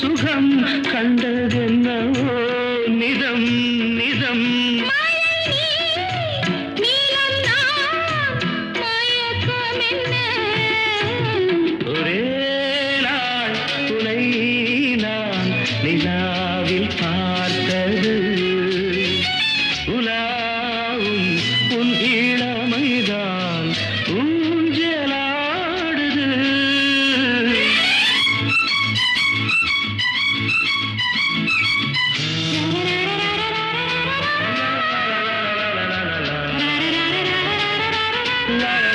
சுகம் கண்டதென்னவோ நிதம் நிதம். ஒரே நாள் உனை நான் நிலாவில் பார்த்தது. உலாவும் உன் love.